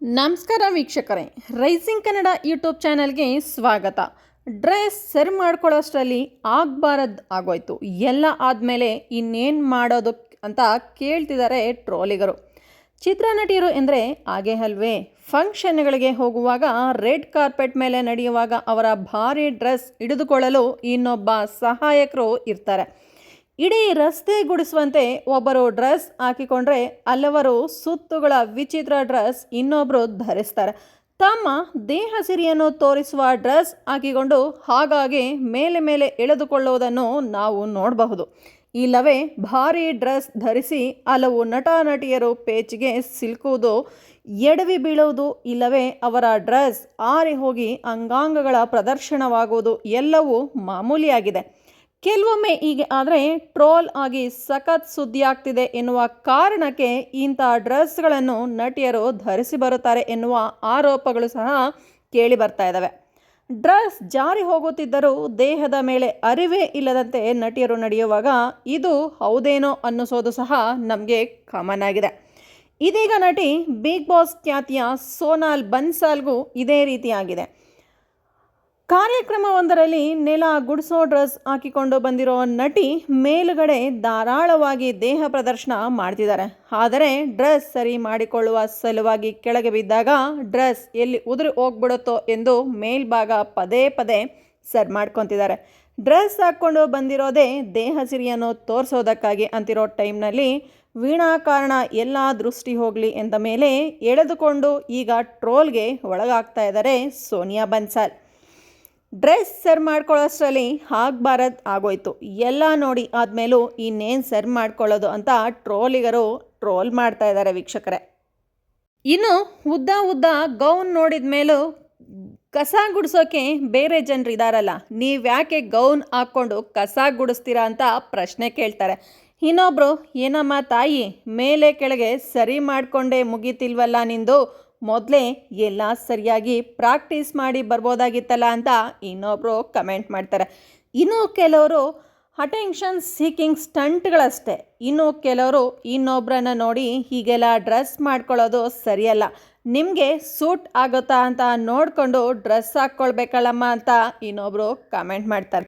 ನಮಸ್ಕಾರ ವೀಕ್ಷಕರೇ rising Kannada YouTube ಚಾನಲ್ಗೆ ಸ್ವಾಗತ. ಡ್ರೆಸ್ ಸರಿ ಮಾಡ್ಕೊಳ್ಳೋಷ್ಟರಲ್ಲಿ ಆಗಬಾರದು ಆಗೋಯ್ತು. ಎಲ್ಲ ಆದಮೇಲೆ ಇನ್ನೇನು ಮಾಡೋದು ಅಂತ ಕೇಳ್ತಿದ್ದಾರೆ ಟ್ರೋಲಿಗರು. ಚಿತ್ರನಟಿಯರು ಎಂದರೆ ಹಾಗೆ ಅಲ್ವೇ ಫಂಕ್ಷನ್ಗಳಿಗೆ ಹೋಗುವಾಗ ರೆಡ್ ಕಾರ್ಪೆಟ್ ಮೇಲೆ ನಡೆಯುವಾಗ ಅವರ ಭಾರಿ ಡ್ರೆಸ್ ಹಿಡಿದುಕೊಳ್ಳಲು ಇನ್ನೊಬ್ಬ ಸಹಾಯಕರು ಇರ್ತಾರೆ. ಇಡೀ ರಸ್ತೆ ಗುಡಿಸುವಂತೆ ಒಬ್ಬರು ಡ್ರೆಸ್ ಹಾಕಿಕೊಂಡ್ರೆ ಹಲವರು ಸುತ್ತುಗಳ ವಿಚಿತ್ರ ಡ್ರೆಸ್ ಇನ್ನೊಬ್ಬರು ಧರಿಸ್ತಾರೆ. ತಮ್ಮ ದೇಹ ಸಿರಿಯನ್ನು ತೋರಿಸುವ ಡ್ರೆಸ್ ಹಾಕಿಕೊಂಡು ಹಾಗಾಗಿ ಮೇಲೆ ಮೇಲೆ ಎಳೆದುಕೊಳ್ಳುವುದನ್ನು ನಾವು ನೋಡಬಹುದು. ಇಲ್ಲವೇ ಭಾರಿ ಡ್ರೆಸ್ ಧರಿಸಿ ಹಲವು ನಟ ನಟಿಯರು ಪೇಚಿಗೆ ಸಿಲುಕುವುದು, ಎಡವಿ ಬೀಳುವುದು ಇಲ್ಲವೇ ಅವರ ಡ್ರೆಸ್ ಆರಿ ಹೋಗಿ ಅಂಗಾಂಗಗಳ ಪ್ರದರ್ಶನವಾಗುವುದು ಎಲ್ಲವೂ ಮಾಮೂಲಿಯಾಗಿದೆ. ಕೆಲವೊಮ್ಮೆ ಹೀಗೆ ಆದರೆ ಟ್ರೋಲ್ ಆಗಿ ಸಖತ್ ಸುದ್ದಿ ಆಗ್ತಿದೆ ಎನ್ನುವ ಕಾರಣಕ್ಕೆ ಇಂಥ ಡ್ರೆಸ್ಗಳನ್ನು ನಟಿಯರು ಧರಿಸಿ ಬರುತ್ತಾರೆ ಎನ್ನುವ ಆರೋಪಗಳು ಸಹ ಕೇಳಿ ಬರ್ತಾ ಇದ್ದಾವೆ ಡ್ರೆಸ್ ಜಾರಿ ಹೋಗುತ್ತಿದ್ದರೂ ದೇಹದ ಮೇಲೆ ಅರಿವೇ ಇಲ್ಲದಂತೆ ನಟಿಯರು ನಡೆಯುವಾಗ ಇದು ಹೌದೇನೋ ಅನ್ನಿಸೋದು ಸಹ ನಮಗೆ ಕಾಮನ್ ಆಗಿದೆ. ಇದೀಗ ನಟಿ ಬಿಗ್ ಬಾಸ್ ಖ್ಯಾತಿಯ ಸೋನಾಲ್ ಬನ್ಸಾಲ್ಗೂ ಇದೇ ರೀತಿಯಾಗಿದೆ ಕಾರ್ಯಕ್ರಮವೊಂದರಲ್ಲಿ ನೆಲ ಗುಡಿಸೋ ಡ್ರೆಸ್ ಹಾಕಿಕೊಂಡು ಬಂದಿರೋ ನಟಿ ಮೇಲುಗಡೆ ಧಾರಾಳವಾಗಿ ದೇಹ ಪ್ರದರ್ಶನ ಮಾಡ್ತಿದ್ದಾರೆ. ಆದರೆ ಡ್ರೆಸ್ ಸರಿ ಮಾಡಿಕೊಳ್ಳುವ ಸಲುವಾಗಿ ಕೆಳಗೆ ಬಿದ್ದಾಗ ಡ್ರೆಸ್ ಎಲ್ಲಿ ಉದುರಿ ಹೋಗ್ಬಿಡುತ್ತೋ ಎಂದು ಮೇಲ್ಭಾಗ ಪದೇ ಪದೇ ಸರ್ ಮಾಡ್ಕೊತಿದ್ದಾರೆ. ಡ್ರೆಸ್ ಹಾಕ್ಕೊಂಡು ಬಂದಿರೋದೇ ದೇಹ ಸಿರಿಯನ್ನು ತೋರಿಸೋದಕ್ಕಾಗಿ ಅಂತಿರೋ ಟೈಮ್ನಲ್ಲಿ ವೀಣಾ ಕಾರಣ ಎಲ್ಲ ದೃಷ್ಟಿ ಹೋಗಲಿ ಎಂದ ಮೇಲೆ ಎಳೆದುಕೊಂಡು ಈಗ ಟ್ರೋಲ್ಗೆ ಒಳಗಾಗ್ತಾ ಇದ್ದಾರೆ ಸೋನಿಯಾ ಬನ್ಸಾಲ್. ಡ್ರೆಸ್ ಸರ್ ಮಾಡ್ಕೊಳ್ಳೋಷ್ಟರಲ್ಲಿ ಆಗಬಾರದು ಆಗೋಯ್ತು. ಎಲ್ಲ ನೋಡಿ ಆದಮೇಲೂ ಇನ್ನೇನು ಸರ್ ಮಾಡ್ಕೊಳ್ಳೋದು ಅಂತ ಟ್ರೋಲಿಗರು ಟ್ರೋಲ್ ಮಾಡ್ತಾ ಇದ್ದಾರೆ ವೀಕ್ಷಕರೇ. ಇನ್ನು ಉದ್ದ ಉದ್ದ ಗೌನ್ ನೋಡಿದ ಮೇಲೂ ಕಸ ಗುಡಿಸೋಕೆ ಬೇರೆ ಜನರು ಇದ್ದಾರಲ್ಲ ನೀವು ಯಾಕೆ ಗೌನ್ ಹಾಕ್ಕೊಂಡು ಕಸ ಗುಡಿಸ್ತೀರಾ ಅಂತ ಪ್ರಶ್ನೆ ಕೇಳ್ತಾರೆ. ಇನ್ನೊಬ್ಬರು ಏನಮ್ಮ ತಾಯಿ, ಮೇಲೆ ಕೆಳಗೆ ಸರಿ ಮಾಡಿಕೊಂಡೇ ಮುಗೀತಿಲ್ವಲ್ಲ ನಿಂದು? ಮೊದಲೇ ಎಲ್ಲ ಸರಿಯಾಗಿ ಪ್ರಾಕ್ಟೀಸ್ ಮಾಡಿ ಬರ್ಬೋದಾಗಿತ್ತಲ್ಲ ಅಂತ ಇನ್ನೊಬ್ಬರು ಕಮೆಂಟ್ ಮಾಡ್ತಾರೆ. ಇನ್ನು ಕೆಲವರು ಅಟೆನ್ಷನ್ ಸೀಕಿಂಗ್ ಸ್ಟಂಟ್ಗಳಷ್ಟೇ. ಇನ್ನು ಕೆಲವರು ಇನ್ನೊಬ್ರನ್ನ ನೋಡಿ ಹೀಗೆಲ್ಲ ಡ್ರೆಸ್ ಮಾಡ್ಕೊಳ್ಳೋದು ಸರಿಯಲ್ಲ. ನಿಮಗೆ ಸೂಟ್ ಆಗುತ್ತಾ ಅಂತ ನೋಡಿಕೊಂಡು ಡ್ರೆಸ್ ಹಾಕ್ಕೊಳ್ಬೇಕಲ್ಲಮ್ಮ ಅಂತ ಇನ್ನೊಬ್ಬರು ಕಮೆಂಟ್ ಮಾಡ್ತಾರೆ.